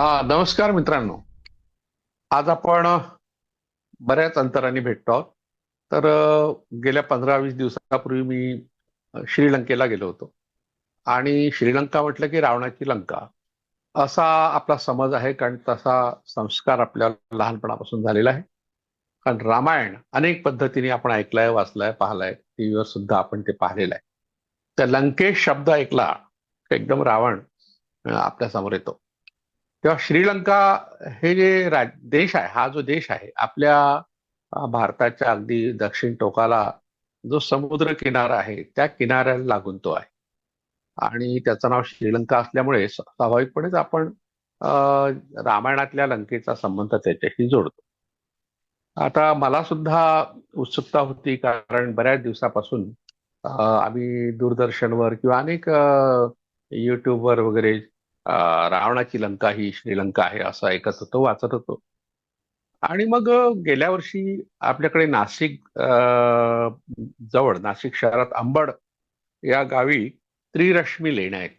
हा नमस्कार मित्रांनो. आज आपण बऱ्याच अंतराने भेटतो आहोत. तर गेल्या पंधरा वीस दिवसापूर्वी मी श्रीलंकेला गेलो होतो. आणि श्रीलंका म्हटलं की रावणाची लंका. असा आपला समज आहे कारण तसा संस्कार आपल्या लहानपणापासून झालेला आहे. कारण रामायण अनेक पद्धतीने आपण ऐकलंय वाचलंय पाहिलंय. टीव्हीवर सुद्धा आपण ते पाहिलेलं आहे. तर लंकेश शब्द ऐकला एकदम रावण आपल्यासमोर येतो. तेव्हा श्रीलंका हे जे राज देश आहे हा जो देश आहे आपल्या भारताच्या अगदी दक्षिण टोकाला जो समुद्र किनारा आहे त्या किनाऱ्याला लागून तो आहे. आणि त्याचं नाव श्रीलंका असल्यामुळे स्वाभाविकपणेच आपण रामायणातल्या लंकेचा संबंध त्याच्याशी जोडतो. आता मला सुद्धा उत्सुकता होती कारण बऱ्याच दिवसापासून आम्ही दूरदर्शनवर किंवा अनेक युट्यूबवर वगैरे रावणाची लंका ही श्रीलंका आहे असं ऐकत होतो वाचत होतो. आणि मग गेल्या वर्षी आपल्याकडे नाशिक जवळ नाशिक शहरात अंबड या गावी त्रिरश्मी लेण्या आहेत.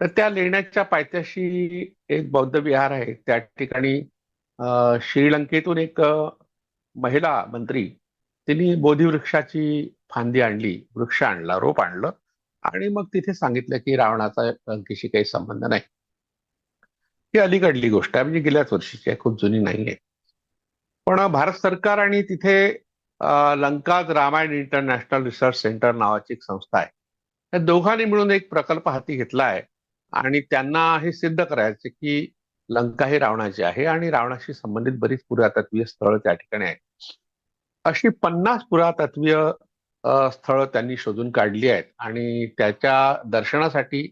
तर त्या लेण्याच्या पायथ्याशी एक बौद्ध विहार आहे. त्या ठिकाणी श्रीलंकेतून एक महिला मंत्री तिने बोधिवृक्षाची फांदी आणली वृक्ष आणला रोप आणलं. आणि मग तिथे सांगितलं की रावणाचा लंकेशी काही संबंध नाही. ही अलीकडली गोष्ट आहे म्हणजे गेल्याच वर्षीची आहे खूप जुनी नाहीये. पण भारत सरकार आणि तिथे Lanka's Ramayan international research centre नावाची एक संस्था आहे. या दोघांनी मिळून एक प्रकल्प हाती घेतला आहे आणि त्यांना हे सिद्ध करायचे की लंका ही रावणाची आहे आणि रावणाशी संबंधित बरीच पुरातत्वीय स्थळ त्या ठिकाणी आहेत. अशी पन्नास पुरातत्वीय स्थळं त्यांनी शोधून काढली आहेत आणि त्याच्या दर्शनासाठी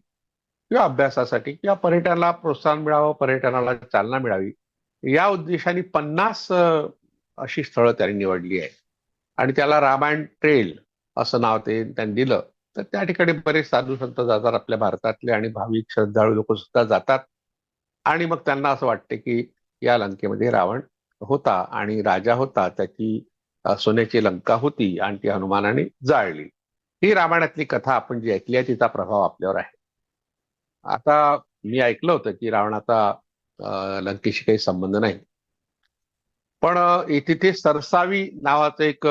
किंवा अभ्यासासाठी किंवा पर्यटनाला प्रोत्साहन मिळावं पर्यटनाला चालना मिळावी या उद्देशाने पन्नास अशी स्थळं त्यांनी निवडली आहेत. आणि त्याला रामायण ट्रेल असं नाव ते त्यांनी दिलं. तर त्या ठिकाणी बरेच साधू संत जातात आपल्या भारतातले आणि भाविक श्रद्धाळू लोक सुद्धा जातात. आणि मग त्यांना असं वाटते की या लंकेमध्ये रावण होता आणि राजा होता त्याची सोन्याची लंका होती आणि ती हनुमानाने जाळली. ही रामायणातली कथा आपण जी ऐकली आहे तिचा प्रभाव आपल्यावर आहे. आता मी ऐकलं होतं की रावणाचा लंकेशी काही संबंध नाही. पण तिथे सरसावी नावाचं एक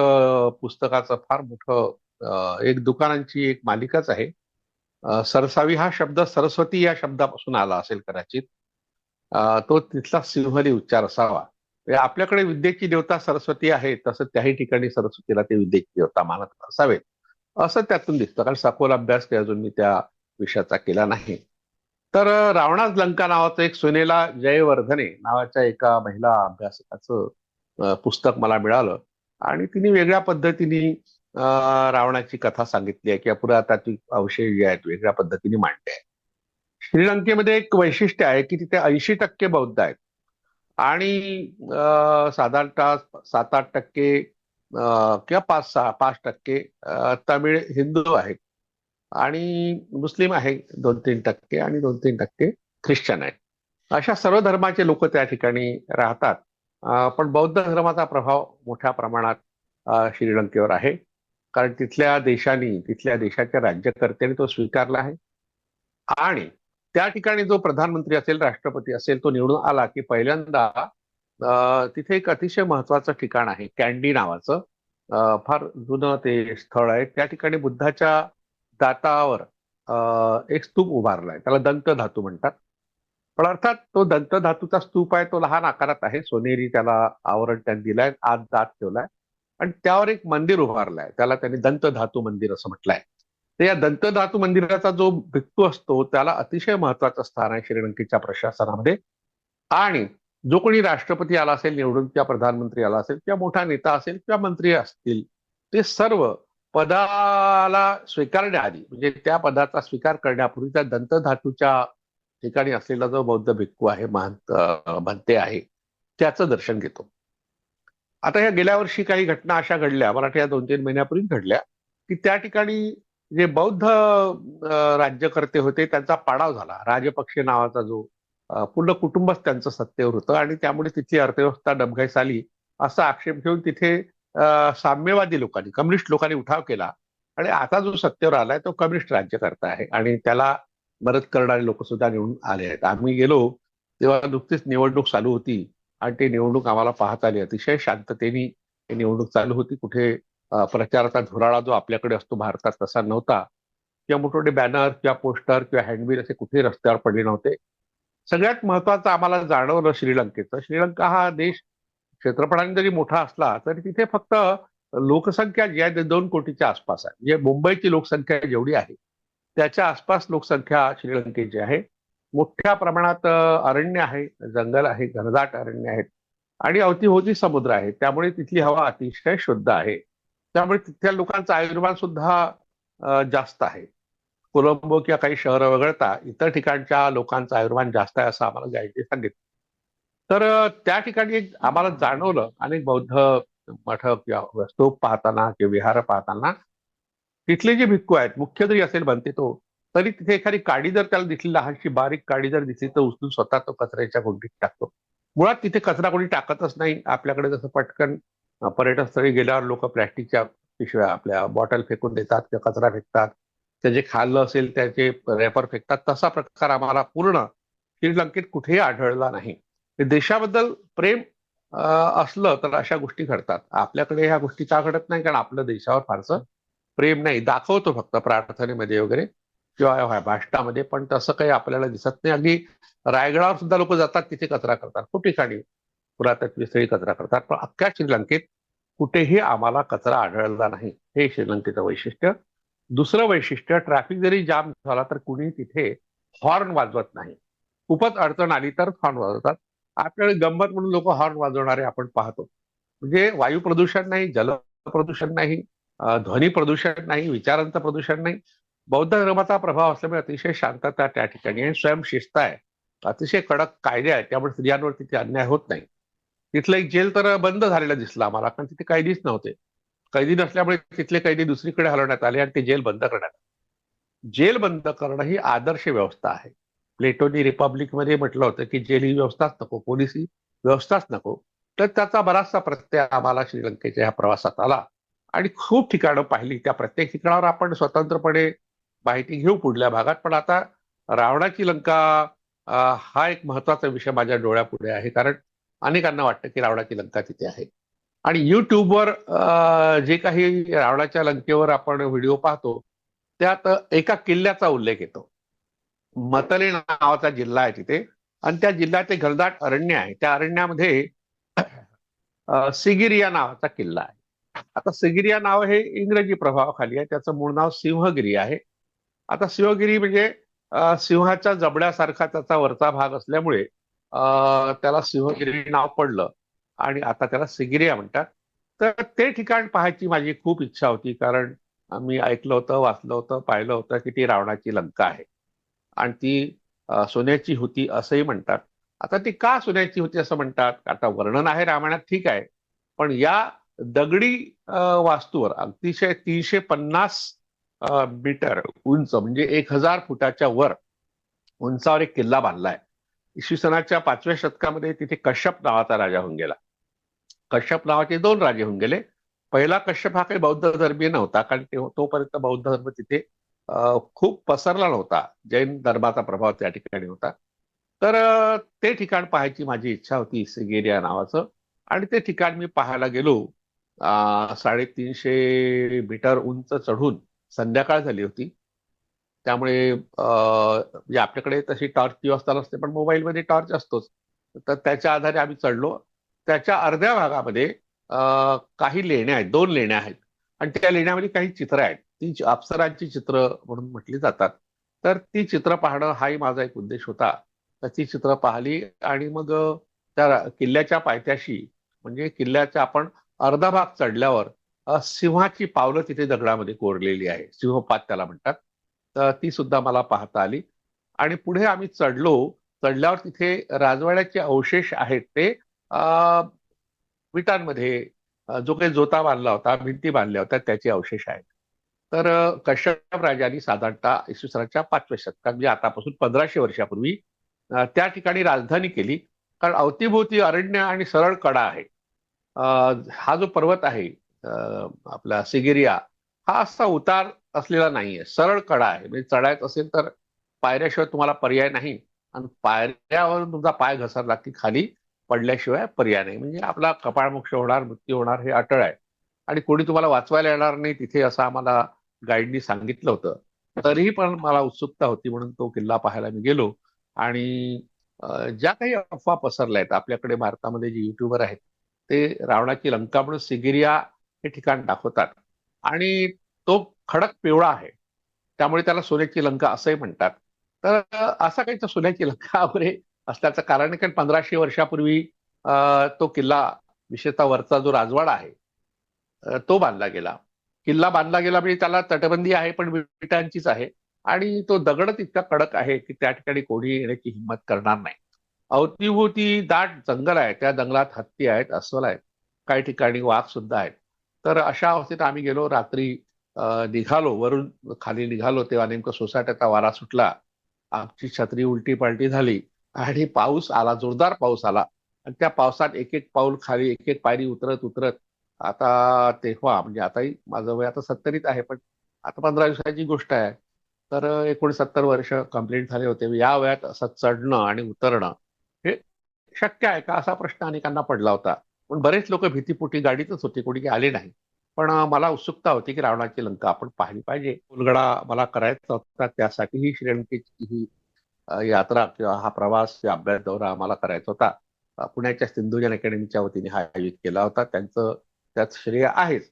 पुस्तकाचं फार मोठं एक दुकानांची एक मालिकाच आहे. सरसावी हा शब्द सरस्वती या शब्दापासून आला असेल कदाचित. तो तिथला सिंहली उच्चार असावा. म्हणजे आपल्याकडे विद्येची देवता सरस्वती आहे तसं त्याही ठिकाणी सरस्वतीला ते विद्येची देवता मानत असावेत असं त्यातून दिसतं. कारण सखोल अभ्यास काही अजून मी त्या विषयाचा केला नाही. तर रावणास लंका नावाचं एक सुनेला जयवर्धने नावाच्या एका महिला अभ्यासकाचं पुस्तक मला मिळालं. आणि तिने वेगळ्या पद्धतीने रावणाची कथा सांगितली आहे किंवा पुरातात्विक अवशेष जे आहेत वेगळ्या पद्धतीने मांडले आहेत. श्रीलंकेमध्ये एक वैशिष्ट्य आहे की तिथे ऐंशी टक्के बौद्ध आहेत. आणि अ, साधारणतः सात आठ टक्के किंवा पाच सहा पाच टक्के तमिळ हिंदू आहेत आणि मुस्लिम आहे दोन तीन टक्के आणि दोन तीन टक्के ख्रिश्चन आहेत अशा सर्व धर्माचे लोक त्या ठिकाणी राहतात. पण बौद्ध धर्माचा प्रभाव मोठ्या प्रमाणात श्रीलंकेवर आहे. कारण तिथल्या देशांनी तिथल्या देशाच्या राज्यकर्त्यांनी तो स्वीकारला आहे. आणि त्या ठिकाणी जो प्रधानमंत्री असेल राष्ट्रपती असेल तो निवडून आला की पहिल्यांदा तिथे एक अतिशय महत्वाचं ठिकाण आहे कॅन्डी नावाचं. फार जुनं ते स्थळ आहे. त्या ठिकाणी बुद्धाच्या दातावर अ, एक स्तूप उभारलाय. त्याला दंत धातू म्हणतात. पण अर्थात तो दंत धातूचा स्तूप आहे तो लहान आकारात आहे. सोनेरी त्याला आवरण त्यांनी दिलाय आत दात ठेवलाय. आणि त्यावर एक मंदिर उभारलंय. त्याला त्यांनी दंत धातू मंदिर असं म्हटलंय. तर या दंत धातू मंदिराचा जो भिक्खू असतो त्याला अतिशय महत्वाचं स्थान आहे श्रीलंकेच्या प्रशासनामध्ये. आणि जो कोणी राष्ट्रपती आला असेल निवडून किंवा प्रधानमंत्री आला असेल किंवा मोठा नेता असेल किंवा मंत्री असतील ते सर्व पदाला स्वीकारण्याआधी म्हणजे त्या पदाचा स्वीकार करण्यापूर्वी त्या दंतधातूच्या ठिकाणी असलेला जो बौद्ध भिक्खू आहे महंत भंते आहे त्याचं दर्शन घेतो. आता या गेल्या वर्षी काही घटना अशा घडल्या मराठी या दोन तीन महिन्यापूर्वी घडल्या की त्या ठिकाणी जे बौद्ध राज्यकर्ते होते त्यांचा पाडाव झाला. राजपक्षे नावाचा जो पूर्ण कुटुंबच त्यांचं सत्तेवर होतं आणि त्यामुळे तिथली अर्थव्यवस्था डबघाईस आली असा आक्षेप घेऊन तिथे साम्यवादी लोकांनी कम्युनिस्ट लोकांनी उठाव केला. आणि आता जो सत्तेवर आलाय तो कम्युनिस्ट राज्यकर्ता आहे आणि त्याला मदत करणारे लोक सुद्धा निवडून आले आहेत. आम्ही गेलो तेव्हा नुकतीच निवडणूक चालू होती आणि ती निवडणूक आम्हाला पाहता आली. अतिशय शांततेने निवडणूक चालू होती. कुठे प्रचाराचा धुराळा जो आपल्याकडे असतो भारतात तसा नव्हता. किंवा मोठमोठे बॅनर किंवा पोस्टर किंवा हँडबिल असे कुठे रस्त्यावर पडले नव्हते. सगळ्यात महत्वाचं आम्हाला जाणवलं श्रीलंकेचं. श्रीलंका हा देश क्षेत्रफळाने जरी मोठा असला तरी तिथे फक्त लोकसंख्या जी आहे दोन कोटीच्या आसपास आहे. म्हणजे मुंबईची लोकसंख्या जेवढी आहे त्याच्या आसपास लोकसंख्या श्रीलंकेची आहे. मोठ्या प्रमाणात अरण्य आहे जंगल आहे घनदाट अरण्य आहेत. आणि अवतीभोवती समुद्र आहे. त्यामुळे तिथली हवा अतिशय शुद्ध आहे. त्यामुळे तिथल्या लोकांचं आयुर्मान सुद्धा जास्त आहे. कोलंबो किंवा काही शहरं वगळता इतर ठिकाणच्या लोकांचं आयुर्मान जास्त आहे असं आम्हाला गाईडने सांगितलं. तर त्या ठिकाणी आम्हाला जाणवलं अनेक बौद्ध मठ किंवा स्तूप पाहताना किंवा विहार पाहताना तिथले जे भिक्खू आहेत मुख्य जरी असेल बनते तो तरी तिथे एखादी काडी जर त्याला दिसली लहानशी बारीक काडी जर दिसली तर उचलून स्वतः तो कचऱ्याच्या गुंडीत टाकतो. मुळात तिथे कचरा कोणी टाकतच नाही. आपल्याकडे जसं पटकन पर्यटन स्थळी गेल्यावर लोक प्लॅस्टिकच्या पिशव्या आपल्या बॉटल फेकून देतात किंवा कचरा फेकतात. ते जे खाल्लं असेल त्याचे रॅपर फेकतात. तसा प्रकार आम्हाला पूर्ण श्रीलंकेत कुठेही आढळला नाही. देशाबद्दल प्रेम असलं तर अशा गोष्टी घडतात. आपल्याकडे ह्या गोष्टी का घडत नाही? कारण आपलं देशावर फारसं प्रेम नाही. दाखवतो फक्त प्रार्थनेमध्ये वगैरे किंवा भाषणामध्ये पण तसं काही आपल्याला दिसत नाही. अगदी रायगडावर सुद्धा लोक जातात तिथे कचरा करतात. खूप ठिकाणी पुरातत्व स्थळी कचरा करतात. पण अख्ख्या श्रीलंकेत कुठेही आम्हाला कचरा आढळला नाही. हे श्रीलंकेचं वैशिष्ट्य. दुसरं वैशिष्ट्य ट्रॅफिक जरी जाम झाला तर कुणी तिथे हॉर्न वाजवत नाही. खूपच अडचण आली तर हॉर्न वाजवतात. आपल्याकडे गंमत म्हणून लोक हॉर्न वाजवणारे आपण पाहतो. म्हणजे वायू प्रदूषण नाही जल प्रदूषण नाही ध्वनी प्रदूषण नाही विचारांचं प्रदूषण नाही. बौद्ध धर्माचा प्रभाव असल्यामुळे अतिशय शांतता त्या ठिकाणी आणि स्वयंशिस्त आहे. अतिशय कडक कायदे आहेत. त्यामुळे स्त्रियांवर तिथे अन्याय होत नाही. तिथलं एक जेल तर बंद झालेलं दिसलं आम्हाला कारण तिथे कैदीच नव्हते. कैदी नसल्यामुळे तिथले कैदी दुसरीकडे हलवण्यात आले आणि ते जेल बंद करण्यात आले. जेल बंद करणं ही आदर्श व्यवस्था आहे. प्लेटोनी रिपब्लिकमध्ये म्हटलं होतं की जेल ही व्यवस्थाच नको पोलीस ही व्यवस्थाच नको. तर त्याचा बराचसा प्रत्यय आम्हाला श्रीलंकेच्या ह्या प्रवासात आला. आणि खूप ठिकाणं पाहिली. त्या प्रत्येक ठिकाणावर आपण स्वतंत्रपणे माहिती घेऊ पुढल्या भागात. पण आता रावणाची लंका हा एक महत्त्वाचा विषय माझ्या डोळ्यापुढे आहे. कारण अनेकांना वाटतं की रावणाची लंका तिथे आहे. आणि युट्यूबवर जे काही रावणाच्या लंकेवर आपण व्हिडिओ पाहतो त्यात एका किल्ल्याचा उल्लेख येतो. मतले नावाचा जिल्हा आहे तिथे. आणि त्या जिल्ह्यात एक घरदाट अरण्य आहे. त्या अरण्यामध्ये सिगिरिया नावाचा किल्ला आहे. आता सिगिरिया नाव हे इंग्रजी प्रभावाखाली आहे. त्याचं मूळ नाव सिंहगिरी आहे. आता सिंहगिरी म्हणजे सिंहाच्या जबड्यासारखा त्याचा वरचा भाग असल्यामुळे त्याला सिंहगिरी नाव पडलं. आणि आता त्याला सिगिरिया म्हणतात. तर ते ठिकाण पाहायची माझी खूप इच्छा होती. कारण मी ऐकलं होतं वाचलं होतं पाहिलं होतं की ती रावणाची लंका आहे. आणि ती सोन्याची होती असंही म्हणतात. आता ती का सोन्याची होती असं म्हणतात? आता वर्णन आहे रामायणात ठीक आहे. पण या दगडी वास्तूवर अतिशय तीनशे पन्नास मीटर उंच म्हणजे एक हजार फुटाच्या वर उंचावर एक किल्ला बांधलाय. इसवी सणाच्या पाचव्या शतकामध्ये तिथे कश्यप नावाचा राजा होऊन गेला. कश्यप नावाचे दोन राजे होऊन गेले. पहिला कश्यप हा काही बौद्ध धर्मीय नव्हता कारण तोपर्यंत बौद्ध धर्म तिथे खूप पसरला नव्हता. जैन धर्माचा प्रभाव त्या ठिकाणी होता. तर ते ठिकाण पाहायची माझी इच्छा होती सिगेरिया नावाचं. आणि ते ठिकाण मी पाहायला गेलो. साडेतीनशे मीटर उंच चढून संध्याकाळ झाली होती. त्यामुळे म्हणजे आपल्याकडे तशी टॉर्च व्यवस्था नसते पण मोबाईलमध्ये टॉर्च असतोच. तर त्याच्या आधारे आम्ही चढलो. त्याच्या अर्ध्या भागामध्ये काही लेण्या आहेत दोन लेण्या आहेत. आणि त्या लेण्यामध्ये काही चित्र आहेत. ती अप्सरांची चित्र म्हणून म्हटली जातात. तर ती चित्र पाहणं हाही माझा एक उद्देश होता. तर ती चित्र पाहिली आणि मग त्या किल्ल्याच्या पायथ्याशी म्हणजे किल्ल्याचा आपण अर्धा भाग चढल्यावर सिंहाची पावलं तिथे दगडामध्ये कोरलेली आहे सिंहपात त्याला म्हणतात. तर ती सुद्धा मला पाहता आली. आणि पुढे आम्ही चढलो. चढल्यावर तिथे राजवाड्याचे अवशेष आहेत ते विटांमध्ये जो काही जोता बांधला होता भिंती बांधल्या होत्या त्याचे अवशेष आहेत. तर कश्यप राजांनी साधारणतः इसवीसराच्या पाचव्या शतकात म्हणजे आतापासून पंधराशे वर्षापूर्वी त्या ठिकाणी राजधानी केली. कारण अवतीभोवती अरण्य आणि सरळ कडा आहे. हा जो पर्वत आहे आपला सिगिरिया हा असा उतार असलेला नाहीये. सरळ कडा आहे. म्हणजे चढायचं असेल तर पायऱ्याशिवाय तुम्हाला पर्याय नाही. आणि पायऱ्यावरून तुमचा पाय घसरला की खाली पडल्याशिवाय पर्याय नाही. म्हणजे आपला कपाळमोक्ष होणार मृत्यू होणार हे अटळ आहे. आणि कोणी तुम्हाला वाचवायला येणार नाही तिथे असं आम्हाला गाईडनी सांगितलं होतं. तरीही पण मला उत्सुकता होती म्हणून तो किल्ला पाहायला मी गेलो. आणि ज्या काही अफवा पसरल्या आहेत आपल्याकडे भारतामध्ये जे युट्यूबर आहेत ते रावणाची लंका म्हणून सिगिरिया हे ठिकाण दाखवतात. आणि तो खडक पिवळा आहे. त्यामुळे त्याला सोन्याची लंका असंही म्हणतात. तर असा काही सोन्याची लंका वगैरे असल्याचं कारण कारण पंधराशे वर्षापूर्वी तो किल्ला विशेषतः वरचा जो राजवाडा आहे तो बांधला गेला. किल्ला बांधला गेला म्हणजे त्याला तटबंदी आहे पण विटांचीच आहे. आणि तो दगड इतका कडक आहे की त्या ठिकाणी कोणी येण्याची हिंमत करणार नाही. अवतीभोवती दाट जंगल आहे. त्या जंगलात हत्ती आहेत अस्वल आहेत. काही ठिकाणी वाघ सुद्धा आहेत. तर अशा अवस्थेत आम्ही गेलो. रात्री निघालो वरून खाली निघालो तेव्हा नेमकं सोसायटीचा वारा सुटला. आमची छत्री उलटी पालटी झाली आणि पाऊस आला जोरदार पाऊस आला. आणि त्या पावसात एक एक पाऊल खाली एक एक पायरी उतरत उतरत आता तेव्हा म्हणजे आताही माझं वय आता सत्तरीत आहे पण आता पंधरा दिवसाची गोष्ट आहे. तर एकोणसत्तर वर्ष कंप्लीट झाले होते. या वयात असं चढणं आणि उतरणं हे शक्य आहे का? असा प्रश्न अनेकांना पडला होता. पण बरेच लोक भीतीपोटी गाडीतच होते. कोणी आले नाही. पण मला उत्सुकता होती की रावणाची लंका आपण पाहिली पाहिजे. उलगडा मला करायचा होता त्यासाठी ही श्रीलंकेची ही यात्रा किंवा हा प्रवास अभ्यास दौरा आम्हाला करायचा होता. पुण्याच्या सिंधुजन अकॅडमीच्या वतीने हा आयोजित केला होता. त्यांचं त्यात श्रेय आहेच.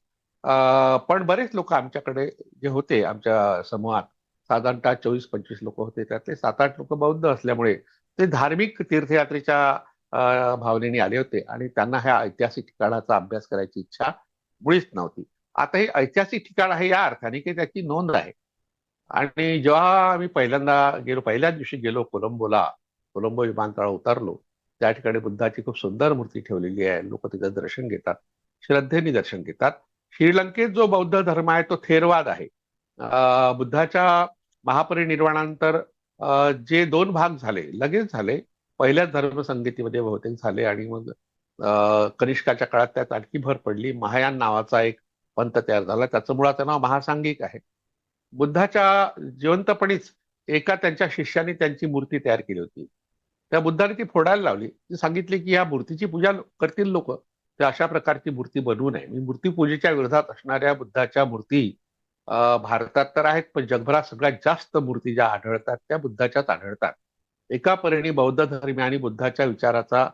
पण बरेच लोक आमच्याकडे जे होते आमच्या समूहात साधारणतः चोवीस पंचवीस लोक होते. त्यातले सात आठ लोक बौद्ध असल्यामुळे ते धार्मिक तीर्थयात्रेच्या भावनेने आले होते. आणि त्यांना ह्या ऐतिहासिक ठिकाणाचा अभ्यास करायची इच्छा मुळीच नव्हती. आता हे ऐतिहासिक ठिकाण आहे या अर्थाने की त्याची नोंद आहे. आणि जेव्हा आम्ही पहिल्यांदा गेलो पहिल्याच दिवशी गेलो कोलंबोला कोलंबो विमानतळ उतरलो त्या ठिकाणी बुद्धाची खूप सुंदर मूर्ती ठेवलेली आहे. लोक तिथं दर्शन घेतात श्रद्धेने दर्शन घेतात. श्रीलंकेत जो बौद्ध धर्म आहे तो थेरवाद आहे. बुद्धाच्या महापरिनिर्वाणानंतर जे दोन भाग झाले लगेच झाले. पहिल्याच धर्मसंगीतीमध्ये बहुतेक झाले आणि मग कनिष्काच्या काळात त्यात आणखी भर पडली. महायान नावाचा एक पंथ तयार झाला. त्याचं मुळाचं नाव महासांगिक आहे. बुद्धाच्या जिवंतपणीच एका त्यांच्या शिष्याने त्यांची मूर्ती तयार केली होती. त्या बुद्धाने ती फोडायला लावली. ती सांगितली की या मूर्तीची पूजा करतील लोक. तर अशा प्रकारची मूर्ती बनवू नये. मी मूर्तीपूजेच्या विरोधात असणाऱ्या बुद्धाच्या मूर्ती भारतात तर आहेत पण जगभरात सगळ्यात जास्त मूर्ती ज्या आढळतात त्या बुद्धाच्याच आढळतात. एका परिणी बौद्ध धर्मी आणि बुद्धाच्या विचाराचा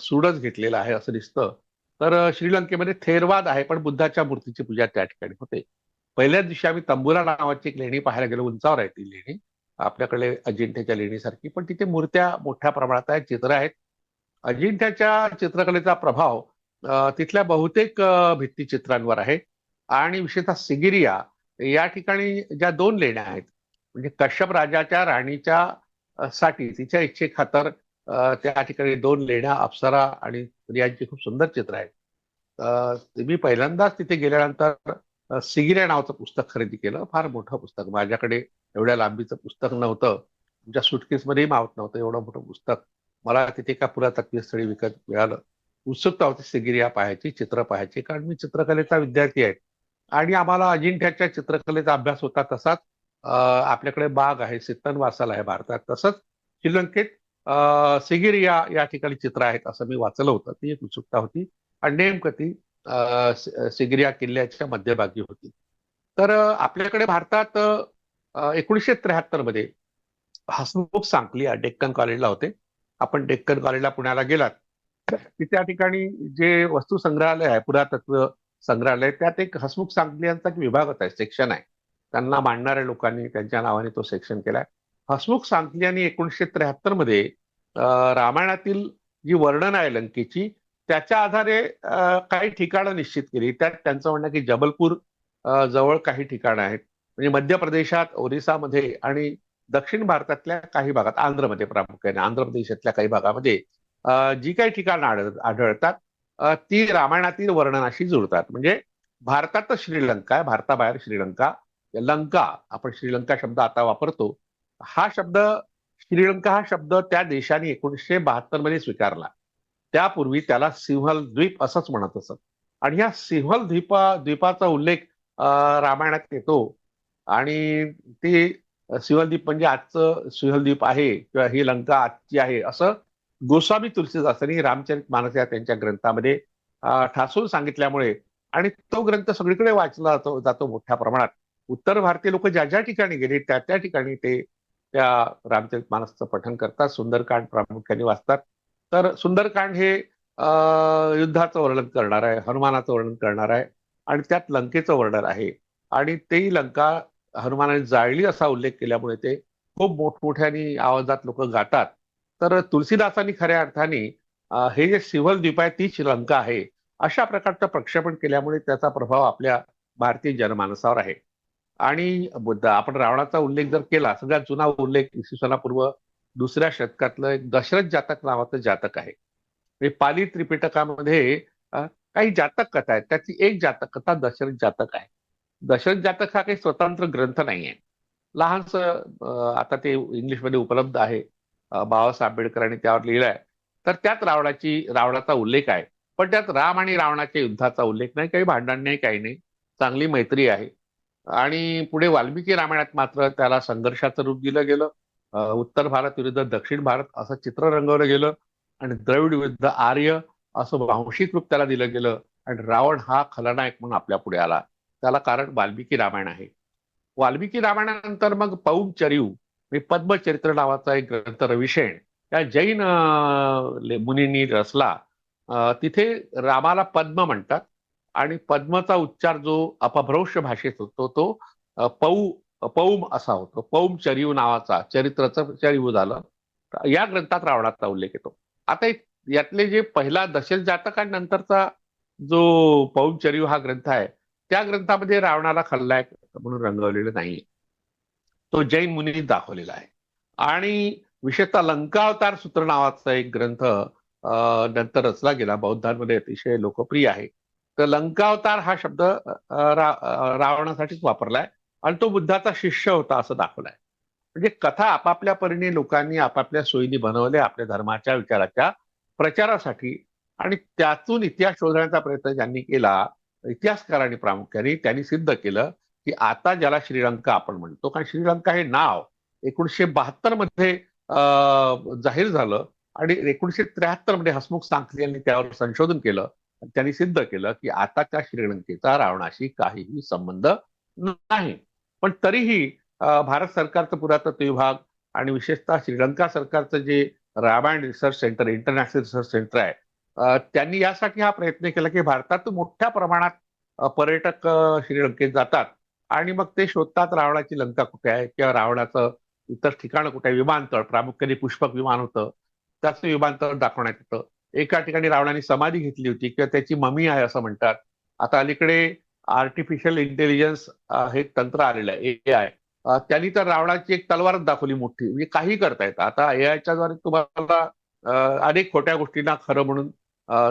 सूडच घेतलेला आहे असं दिसतं. तर श्रीलंकेमध्ये थेरवाद आहे पण बुद्धाच्या मूर्तीची पूजा त्या ठिकाणी होते. पहिल्याच दिवशी आम्ही तंबुरा नावाची एक लेणी पाहायला गेलो उंचावर आहे ती लेणी. आपल्याकडे अजिंठ्याच्या लेणीसारखी पण तिथे मूर्त्या मोठ्या प्रमाणात आहेत चित्र आहेत. अजिंठ्याच्या चित्रकलेचा प्रभाव तिथल्या बहुतेक भित्तीचित्रांवर आहे. आणि विशेषतः सिगिरिया या ठिकाणी ज्या दोन लेण्या आहेत म्हणजे कश्यप राजाच्या राणीच्या साठी तिच्या इच्छे खातर त्या ठिकाणी दोन लेण्या अप्सरा आणि स्त्रियांची खूप सुंदर चित्र आहेत. मी पहिल्यांदाच तिथे गेल्यानंतर सिगिऱ्या नावाचं पुस्तक खरेदी केलं. फार मोठं पुस्तक. माझ्याकडे एवढ्या लांबीचं पुस्तक नव्हतं. तुमच्या सुटकेसमध्येही मावत नव्हतं. एवढं मोठं पुस्तक मला तिथे का पुरातत्वीय स्थळी विकत मिळालं. उत्सुकता होती सिगिरिया पाहायची चित्र पाहायची. कारण मी चित्रकलेचा विद्यार्थी आहे. आणि आम्हाला अजिंठ्याच्या चित्रकलेचा अभ्यास होता तसाच. आपल्याकडे बाग आहे सित्तन वासाला आहे भारतात. तसंच श्रीलंकेत सिगिरिया या ठिकाणी चित्र आहेत असं मी वाचलं होतं. ती एक उत्सुकता होती. आणि नेमकं ती सिगिरिया किल्ल्याच्या मध्यभागी होती. तर आपल्याकडे भारतात एकोणीसशे त्र्याहत्तरमध्ये हसमुख सांगली डेक्कन कॉलेजला होते. आपण डेक्कन कॉलेजला पुण्याला गेलात. की त्या ठिकाणी जे वस्तू संग्रहालय आहे पुरातत्व संग्रहालय त्यात एक हसमुख सांगलियांचा एक विभागच आहे सेक्शन आहे. त्यांना मांडणाऱ्या लोकांनी त्यांच्या नावाने तो सेक्शन केलाय. हसमुख सांगलियांनी एकोणीसशे त्र्याहत्तरमध्ये रामायणातील जी वर्णन आहे लंकेची त्याच्या आधारे काही ठिकाणं निश्चित केली. त्यात त्यांचं म्हणणं की जबलपूर जवळ काही ठिकाणं आहेत. म्हणजे मध्य प्रदेशात ओरिसामध्ये आणि दक्षिण भारतातल्या काही भागात आंध्रमध्ये प्रामुख्याने आंध्र प्रदेशातल्या काही भागामध्ये जी काही ठिकाणं आढळ आढळतात ती रामायणातील वर्णनाशी जुळतात. म्हणजे भारतात श्रीलंका आहे भारताबाहेर श्रीलंका लंका आपण श्रीलंका शब्द आता वापरतो हा शब्द श्रीलंका हा शब्द त्या देशाने एकोणीसशे बहात्तरमध्ये स्वीकारला. त्यापूर्वी त्याला सिंहल द्वीप असंच म्हणत असत. आणि या सिंहल द्वीपा द्वीपाचा उल्लेख रामायणात येतो. आणि ते सिंहलद्वीप म्हणजे आजचं सिंहलद्वीप आहे किंवा ही लंका आजची आहे असं गोस्वामी तुलसीदासांनी रामचरित मानस या त्यांच्या ग्रंथामध्ये ठासून सांगितल्यामुळे आणि तो ग्रंथ सगळीकडे वाचला जातो जातो मोठ्या प्रमाणात. उत्तर भारतीय लोक ज्या ज्या ठिकाणी गेले त्या त्या ठिकाणी ते त्या रामचरित मानसचं पठन करतात. सुंदरकांड प्रामुख्याने वाचतात. तर सुंदरकांड हे युद्धाचं वर्णन करणार आहे हनुमानाचं वर्णन करणार आहे आणि त्यात लंकेचं वर्णन आहे. आणि तेही लंका हनुमानाने जाळली असा उल्लेख केल्यामुळे ते खूप मोठमोठ्याने आवाजात लोक गातात. तर तुलसीदासांनी खऱ्या अर्थाने हे जे सिव्हल द्वीप आहे ती श्रीलंका आहे अशा प्रकारचं प्रक्षेपण केल्यामुळे त्याचा प्रभाव आपल्या भारतीय जनमानसावर आहे. आणि आपण रावणाचा उल्लेख जर केला सगळ्यात जुना उल्लेख इसवी सनापूर्व दुसऱ्या शतकातलं एक दशरथ जातक नावाचं जातक आहे. म्हणजे पाली त्रिपिटकामध्ये काही जातक कथा आहेत. त्याची एक जातक कथा दशरथ जातक आहे. दशरथ जातक हा काही स्वतंत्र ग्रंथ नाही आहे लहानस आता ते इंग्लिशमध्ये उपलब्ध आहे. बाबासाहेब आंबेडकरांनी त्यावर लिहिलंय. तर त्यात रावणाची रावणाचा उल्लेख आहे. पण त्यात राम आणि रावणाच्या युद्धाचा उल्लेख नाही. काही भांडण नाही काही नाही. चांगली मैत्री आहे. आणि पुढे वाल्मिकी रामायणात मात्र त्याला संघर्षाचं रूप दिलं गेलं. उत्तर भारत विरुद्ध दक्षिण भारत असं चित्र रंगवलं गेलं आणि द्रविड विरुद्ध आर्य असं वांशिक रूप त्याला दिलं गेलं आणि रावण हा खलनायक म्हणून आपल्या पुढे आला. त्याला कारण वाल्मिकी रामायण आहे. वाल्मिकी रामायणानंतर मग पौम चरिव पद्मचरित्र नावाचा एक ग्रंथ रविशेण या जैन मुनींनी रचला. तिथे रामाला पद्म म्हणतात. आणि पद्मचा उच्चार जो अपभ्रंश भाषेत होतो तो पौ पौम असा होतो. पौम चरिव नावाचा चरित्राचं चरिव झालं. या ग्रंथात रावणाचा उल्लेख येतो. आता यातले जे पहिला दशल जातकांनंतरचा जो पौम चरिव हा ग्रंथ आहे त्या ग्रंथामध्ये रावणाला खलनायक म्हणून रंगवलेलं नाही तो जैन मुनी दाखवलेला आहे. आणि विशेषतः लंकावतार सूत्र नावाचा एक ग्रंथ नंतर रचला गेला. बौद्धांमध्ये अतिशय लोकप्रिय आहे. तर लंकावतार हा शब्द रा रावणासाठीच वापरलाय आणि तो बुद्धाचा शिष्य होता असं दाखवलाय. म्हणजे कथा आपापल्या परीने लोकांनी आपापल्या सोयीने बनवल्या आपल्या धर्माच्या विचाराच्या प्रचारासाठी आणि त्यातून इतिहास शोधण्याचा प्रयत्न ज्यांनी केला इतिहासकारांनी प्रामुख्याने त्यांनी सिद्ध केलं की आता ज्याला श्रीलंका आपण म्हणतो. कारण श्रीलंका हे नाव एकोणीशे बहात्तरमध्ये जाहीर झालं आणि एकोणीशे त्र्याहत्तरमध्ये हसमुख सांखली यांनी त्यावर संशोधन केलं. त्यांनी सिद्ध केलं की आता त्या श्रीलंकेचा रावणाशी काहीही संबंध नाही. पण तरीही भारत सरकारचं पुरातत्व विभाग आणि विशेषतः श्रीलंका सरकारचं जे Ramayan research centre international research centre आहे त्यांनी यासाठी हा प्रयत्न केला की भारतात मोठ्या प्रमाणात पर्यटक श्रीलंकेत जातात आणि मग ते शोधतात रावणाची लंका कुठे आहे किंवा रावणाचं इतर ठिकाण कुठे आहे? विमानतळ प्रामुख्याने पुष्पक विमान होतं. त्याचं विमानतळ दाखवण्यात येतं. एका ठिकाणी रावणाने समाधी घेतली होती किंवा त्याची ममी आहे असं म्हणतात. आता अलीकडे आर्टिफिशियल इंटेलिजन्स हे तंत्र आलेलं आहे ए आय त्यांनी तर रावणाची एक तलवारच दाखवली मोठी. म्हणजे काही करता येतं. आता ए आयच्या द्वारे तुम्हाला अनेक खोट्या गोष्टींना खरं म्हणून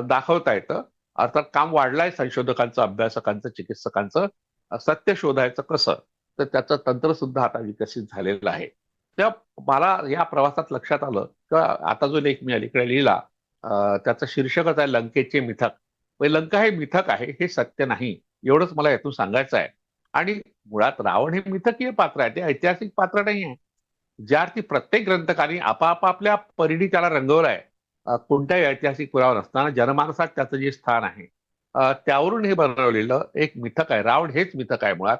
दाखवता येतं. अर्थात काम वाढलंय संशोधकांचं अभ्यासकांचं चिकित्सकांचं. सत्य शोधायचं कसं? तर त्याचं तंत्र सुद्धा आता विकसित झालेलं आहे. तेव्हा मला या प्रवासात लक्षात आलं किंवा आता जो लेख मी अलीकडे लिहिला त्याचं शीर्षकच आहे लंकेचे मिथक. म्हणजे लंका हे मिथक आहे हे सत्य नाही. एवढंच मला यातून सांगायचं आहे. आणि मुळात रावण हे मिथकीय पात्र आहे ते ऐतिहासिक पात्र नाही आहे. ज्या अर्थी प्रत्येक ग्रंथकारांनी आपापल्या परीने त्याला आहे. कोणत्याही ऐतिहासिक पुरावा नसताना जनमानसात त्याचं जे स्थान आहे त्यावरून हे बनवलेलं एक मिथक आहे. रावण हेच मिथक आहे मुळात.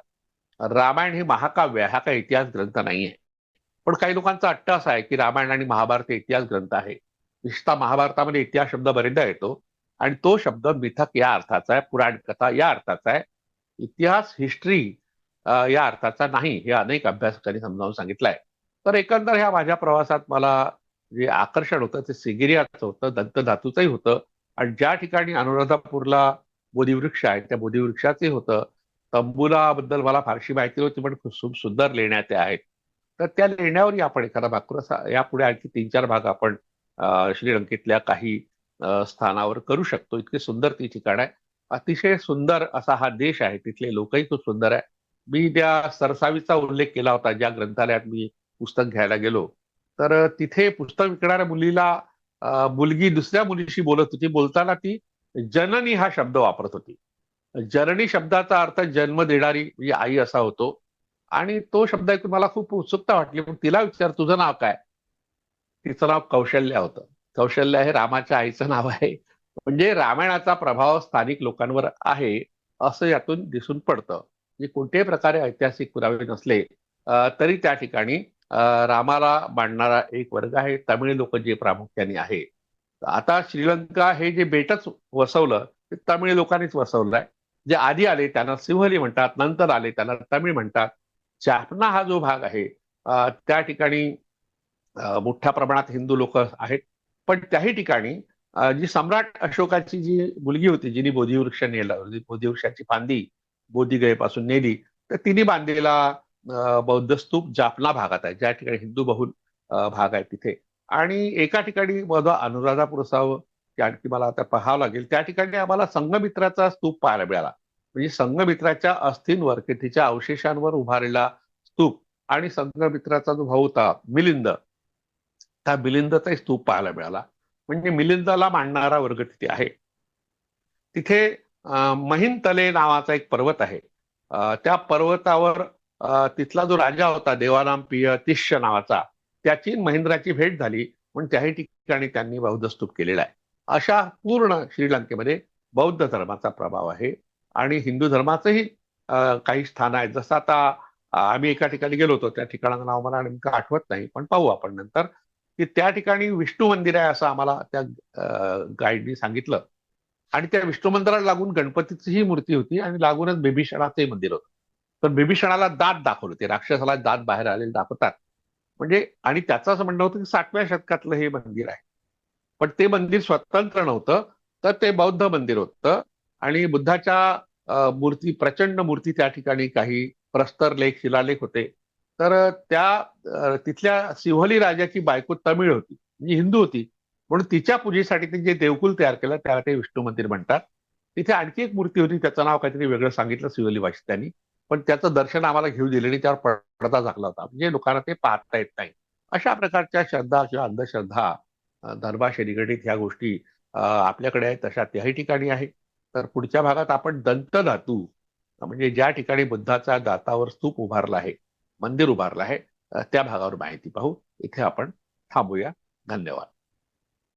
रामायण हे महाकाव्य हा काही इतिहास ग्रंथ नाही आहे पण काही लोकांचा अट्ट असा आहे की रामायण आणि महाभारत हे इतिहास ग्रंथ आहे. निष्ठा महाभारतामध्ये इतिहास शब्द बरेचदा येतो. आणि तो शब्द मिथक या अर्थाचा आहे पुराण कथा या अर्थाचा आहे. इतिहास हिस्ट्री या अर्थाचा नाही हे अनेक अभ्यासकांनी समजावून सांगितलंय. तर एकंदर ह्या माझ्या प्रवासात मला जे आकर्षण होतं ते सिगिरियाचं होतं दंतधातूचंही होतं. आणि ज्या ठिकाणी अनुराधापूरला बोधिवृक्ष आहे त्या बोधिवृक्षाचंही होतं. तंबुलाबद्दल मला फारशी माहिती होती पण खूप सुंदर लेण्या त्या आहेत. तर त्या लेण्यावरही आपण एखादा भाग यापुढे आणखी तीन चार भाग आपण श्रीलंकेतल्या काही स्थानावर करू शकतो. इतके सुंदर ती ठिकाण आहे. अतिशय सुंदर असा हा देश आहे. तिथले लोकही खूप सुंदर आहे. मी त्या सरसावीचा उल्लेख केला होता ज्या ग्रंथालयात मी पुस्तक घ्यायला गेलो. तर तिथे पुस्तक विकणाऱ्या मुलीला मुलगी दुसऱ्या मुलीशी बोलत होती. बोलताना ती जननी हा शब्द वापरत होती. जननी शब्दाचा अर्थ जन्म देणारी म्हणजे आई असा होतो. आणि तो शब्द ऐकून मला खूप उत्सुकता वाटली. पण तिला विचार तुझं नाव काय? तिचं नाव कौशल्य होतं. कौशल्य हे रामाच्या आईचं नाव आहे. म्हणजे रामायणाचा प्रभाव स्थानिक लोकांवर आहे असं यातून दिसून पडतं. म्हणजे कोणत्याही प्रकारे ऐतिहासिक पुरावे नसले तरी त्या ठिकाणी रामाला मांडणारा एक वर्ग आहे. तमिळ लोक जे प्रामुख्याने आहे. आता श्रीलंका हे जे बेटच वसवलं ते तमिळ लोकांनीच वसवलं आहे जे आधी आले त्यांना सिंहली म्हणतात नंतर आले त्यांना तमिळ म्हणतात. चापना हा जो भाग आहे त्या ठिकाणी मोठ्या प्रमाणात हिंदू लोक आहेत. पण त्याही ठिकाणी जी सम्राट अशोकाची जी मुलगी होती जिने बोधिवृक्ष नेला म्हणजे बोधिवृक्षाची फांदी बोधिगयेपासून नेली तर तिने बांधलेला बौद्ध स्तूप जापना भागात आहे. ज्या ठिकाणी हिंदू बहुल भाग आहे तिथे. आणि एका ठिकाणी माझा अनुराधापूर असावं की आणखी मला आता पाहावं लागेल त्या ठिकाणी आम्हाला संघमित्राचा स्तूप पाहायला मिळाला. म्हणजे संघमित्राच्या अस्थींवर की तिच्या अवशेषांवर उभारलेला स्तूप आणि संघमित्राचा जो भाऊ होता मिलिंद त्या मिलिंदचाही स्तूप पाहायला मिळाला. म्हणजे मिलिंदाला मांडणारा वर्ग तिथे आहे. तिथे महिनतले नावाचा एक पर्वत आहे. त्या पर्वतावर तिथला जो राजा होता देवाराम पिय तिष्य नावाचा त्याची महेंद्राची भेट झाली. पण त्याही ठिकाणी त्यांनी बौद्ध स्तूप केलेला आहे. अशा पूर्ण श्रीलंकेमध्ये बौद्ध धर्माचा प्रभाव आहे. आणि हिंदू धर्माचंही काही स्थान आहेत जसं आता आम्ही एका ठिकाणी गेलो होतो. त्या ठिकाणाचं नाव मला नेमकं आठवत नाही. पण पाहू आपण नंतर. की त्या ठिकाणी विष्णू मंदिर आहे असं आम्हाला त्या गाईडनी सांगितलं. आणि त्या विष्णू मंदिराला लागून गणपतीची मूर्ती होती आणि लागूनच बेभीषणाचंही मंदिर होतं. तर बेभीषणाला दात दाखवलं. ते राक्षसाला दात बाहेर आलेले दाखवतात. म्हणजे आणि त्याचं असं म्हणणं होतं की सातव्या शतकातलं हे मंदिर आहे. पण ते मंदिर स्वतंत्र नव्हतं तर ते बौद्ध मंदिर होतं. आणि बुद्धाच्या मूर्ती प्रचंड मूर्ती त्या ठिकाणी काही प्रस्तर लेख शिलालेख होते. तर त्या तिथल्या सिंहली राजाची बायको तमिळ होती. म्हणजे हिंदू होती. म्हणून तिच्या पूजेसाठी त्यांनी जे देवकुल तयार केलं त्याला ते विष्णू मंदिर म्हणतात. तिथे आणखी एक मूर्ती होती त्याचं नाव काहीतरी वेगळं सांगितलं सिंहली भाषेत त्यांनी पण त्याचं दर्शन आम्हाला घेऊ दिले आणि त्यावर पडदा झाकला होता. म्हणजे लोकांना ते पाहता येत नाही. अशा प्रकारच्या श्रद्धा किंवा अंधश्रद्धा धर्माशी निगडीत ह्या गोष्टी आपल्याकडे आहेत तशा त्याही ठिकाणी आहे तर पुढच्या भागात आपण दंत धातू म्हणजे ज्या ठिकाणी बुद्धाचा दातावर स्तूप उभारला आहे मंदिर उभारलं आहे. त्या भागावर माहिती पाहू. इथे आपण थांबूया. धन्यवाद.